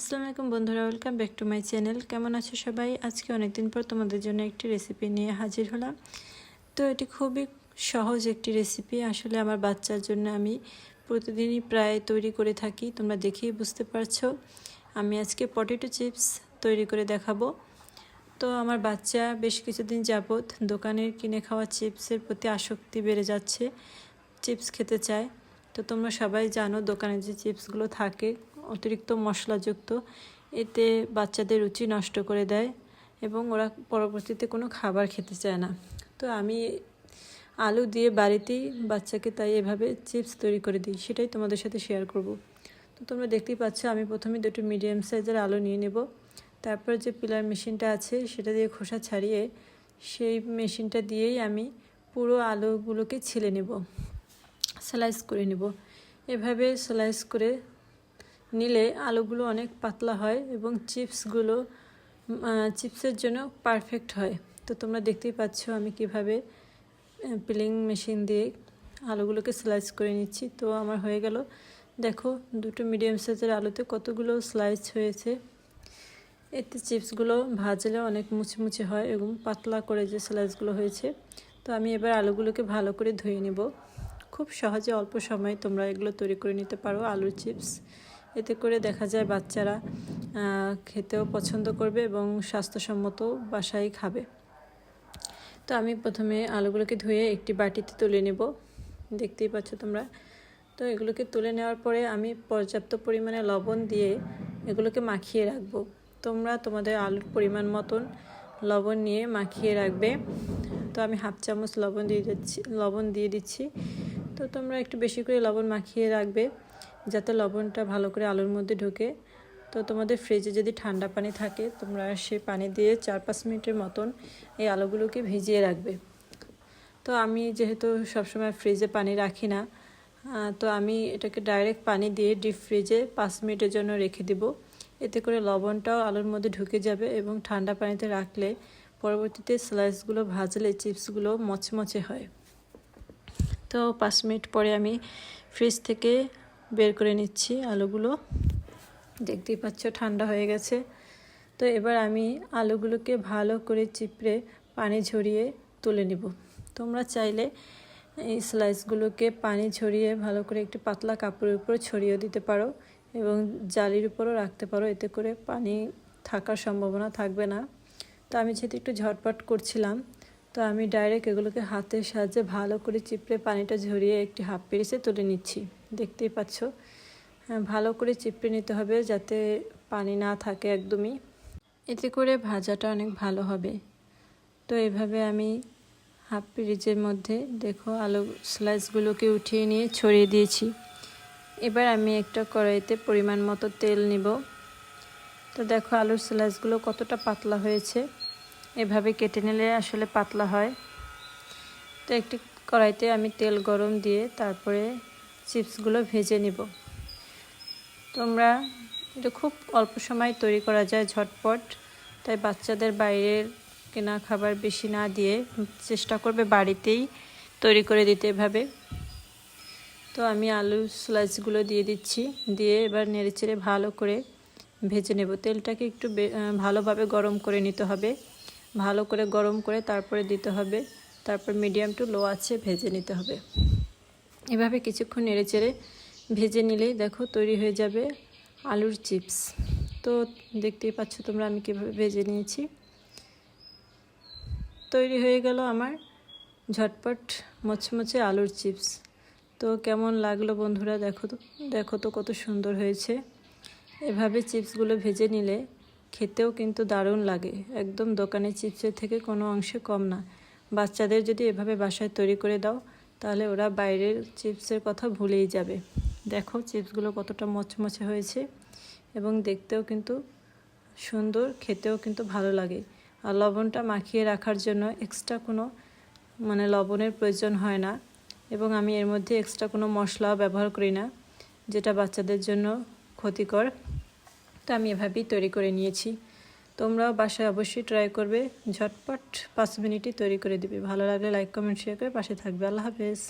আসসালামু আলাইকুম বন্ধুরা welcome back to my channel কেমন আছো সবাই? আজকে অনেকদিন পর তোমাদের জন্য একটি রেসিপি নিয়ে হাজির হলাম। তো এটি খুবই সহজ একটি রেসিপি আসলে আমার বাচ্চার জন্য আমি প্রতিদিনই প্রায় তৈরি করে থাকি, তোমরা দেখেই বুঝতে পারছ। আমি আজকে পটেটো চিপস তৈরি করে দেখাবো। তো আমার বাচ্চা বেশ কিছুদিন যাবৎ দোকানের কিনে খাওয়া চিপসের প্রতি আসক্তি বেড়ে যাচ্ছে চিপস খেতে চায়। তো তোমরা সবাই জানো দোকানে যে চিপসগুলো থাকে অতিরিক্ত মশলাযুক্ত। এতে বাচ্চাদের রুচি নষ্ট করে দেয় এবং ওরা পরবর্তীতে কোনো খাবার খেতে চায় না। তো আমি আলু দিয়ে বাড়িতেই বাচ্চাকে তাই এভাবে চিপস তৈরি করে দিই, সেটাই তোমাদের সাথে শেয়ার করব। তো তোমরা দেখতেই পাচ্ছ, আমি প্রথমে দুটো মিডিয়াম সাইজের আলু নিয়ে নেব। তারপর যে পিলার মেশিনটা আছে, সেটা দিয়ে খোসা ছাড়িয়ে সেই মেশিনটা দিয়েই আমি পুরো আলুগুলোকে ছিলে নেব স্লাইস করে নেব। এভাবে স্লাইস করে নিলে আলুগুলো অনেক পাতলা হয় এবং চিপসগুলো চিপসের জন্য পারফেক্ট হয়। তো তোমরা দেখতেই পাচ্ছ আমি কীভাবে পিলিং মেশিন দিয়ে আলুগুলোকে স্লাইস করে নিচ্ছি। তো আমার হয়ে গেল। দেখো, দুটো মিডিয়াম সাইজের আলুতে কতগুলো স্লাইস হয়েছে। এতে চিপসগুলো ভাজলে অনেক মুচমুচে হয় এবং পাতলা করে যে স্লাইসগুলো হয়েছে। তো আমি এবার আলুগুলোকে ভালো করে ধুয়ে নেব। খুব সহজে অল্প সময় তোমরা এগুলো তৈরি করে নিতে পারো, আলুর চিপস। এতে করে দেখা যায় বাচ্চারা খেতেও পছন্দ করবে এবং স্বাস্থ্যসম্মত বাসায় খাবে। তো আমি প্রথমে আলুগুলোকে ধুয়ে একটি বাটিতে তুলে নেব। দেখতেই পাচ্ছ তোমরা। তো এগুলোকে তুলে নেওয়ার পরে আমি পর্যাপ্ত পরিমাণে লবণ দিয়ে এগুলোকে মাখিয়ে রাখব। তোমরা তোমাদের আলুর পরিমাণ মতন লবণ নিয়ে মাখিয়ে রাখবে। তো আমি হাফ চামচ লবণ দিয়ে দিচ্ছি, লবণ দিয়ে দিচ্ছি। তো তোমরা একটু বেশি করে লবণ মাখিয়ে রাখবে। যাতে লবণটা ভালো করে আলুর মধ্যে ঢোকে। তো তোমাদের ফ্রিজে যদি ঠান্ডা পানি থাকে, তোমরা সে পানি দিয়ে চার পাঁচ মিনিটের মতন এই আলুগুলোকে ভিজিয়ে রাখবে। তো আমি যেহেতু সবসময় ফ্রিজে পানি রাখি না তো আমি এটাকে ডাইরেক্ট পানি দিয়ে ডিপ ফ্রিজে পাঁচ মিনিটের জন্য রেখে দিব। এতে করে লবণটাও আলুর মধ্যে ঢুকে যাবে এবং ঠান্ডা পানিতে রাখলে পরবর্তীতে স্লাইসগুলো ভাজলে চিপসগুলো মচমচে হয়। তো পাঁচ মিনিট পরে আমি ফ্রিজ থেকে বের করে নিচ্ছি আলুগুলো। দেখতেই পাচ্ছ ঠান্ডা হয়ে গেছে। তো এবার আমি আলুগুলোকে ভালো করে চিপড়ে পানি ঝরিয়ে তুলে নিব। তোমরা চাইলে এই স্লাইসগুলোকে পানি ঝরিয়ে ভালো করে একটি পাতলা কাপড়ের উপর ছড়িয়ে দিতে পারো এবং জালির উপরও রাখতে পারো। এতে করে পানি থাকার সম্ভাবনা থাকবে না। তো আমি যেহেতু একটু ঝটপট করছিলাম তো আমি ডাইরেক্ট এগুলোকে হাতের সাহায্যে ভালো করে চিপড়ে পানিটা ঝরিয়ে একটি হাফ পেরিসে তুলে নিচ্ছি। দেখতেই পাচ্ছ। হ্যাঁ, ভালো করে চিপড়ে নিতে হবে যাতে পানি না থাকে একদমই। এতে করে ভাজাটা অনেক ভালো হবে। তো এভাবে আমি হাফ পিরিজের মধ্যে দেখো আলু স্লাইসগুলোকে উঠিয়ে নিয়ে ছড়িয়ে দিয়েছি। এবার আমি একটা কড়াইতে পরিমাণ মতো তেল নিব। তো দেখো আলুর স্লাইসগুলো কতটা পাতলা হয়েছে। এভাবে কেটে নিলে আসলে পাতলা হয়। তো একটি কড়াইতে আমি তেল গরম দিয়ে তারপরে চিপসগুলো ভেজে নিব। তোমরা, এটা খুব অল্প সময় তৈরি করা যায় ঝটপট, তাই বাচ্চাদের বাইরের কেনা খাবার বেশি না দিয়ে চেষ্টা করবে বাড়িতেই তৈরি করে দিতে এভাবে। তো আমি আলু স্লাইসগুলো দিয়ে দিচ্ছি, দিয়ে এবার নেড়েচেড়ে ভালো করে ভেজে নেব। তেলটাকে একটু ভালোভাবে গরম করে নিতে হবে। ভালো করে গরম করে তারপরে দিতে হবে। তারপর মিডিয়াম টু লো আছে, ভেজে নিতে হবে। এভাবে কিছুক্ষণ নেড়ে চেড়ে ভেজে নিলেই দেখো তৈরি হয়ে যাবে আলুর চিপস। তো দেখতেই পাচ্ছ তোমরা আমি কীভাবে ভেজে নিয়েছি। তৈরি হয়ে গেল আমার ঝটপট মচমচে আলুর চিপস। তো কেমন লাগল বন্ধুরা দেখো তো দেখো তো কত সুন্দর হয়েছে। এভাবে চিপসগুলো ভেজে নিলে খেতেও কিন্তু দারুণ লাগে। একদম দোকানের চিপসের থেকে কোনো অংশে কম না। বাচ্চাদের যদি এভাবে বাসায় তৈরি করে দাও, তাহলে ওরা বাইরের চিপসের কথা ভুলেই যাবে। দেখো চিপসগুলো কতটা মচমচে হয়েছে এবং দেখতেও কিন্তু সুন্দর, খেতেও কিন্তু ভালো লাগে। আর লবণটা মাখিয়ে রাখার জন্য এক্সট্রা কোনো মানে লবণের প্রয়োজন হয় না এবং আমি এর মধ্যে এক্সট্রা কোনো মশলাও ব্যবহার করি না, যেটা বাচ্চাদের জন্য ক্ষতিকর। তো আমি এভাবেই তৈরি করে নিয়েছি। তোমরাও বাসায় অবশ্যই ট্রাই করবে। ঝটপট পাঁচ মিনিটই তৈরি করে দিবে। ভালো লাগলে লাইক কমেন্ট শেয়ার করে পাশে থাকবে। আল্লাহ হাফেজ।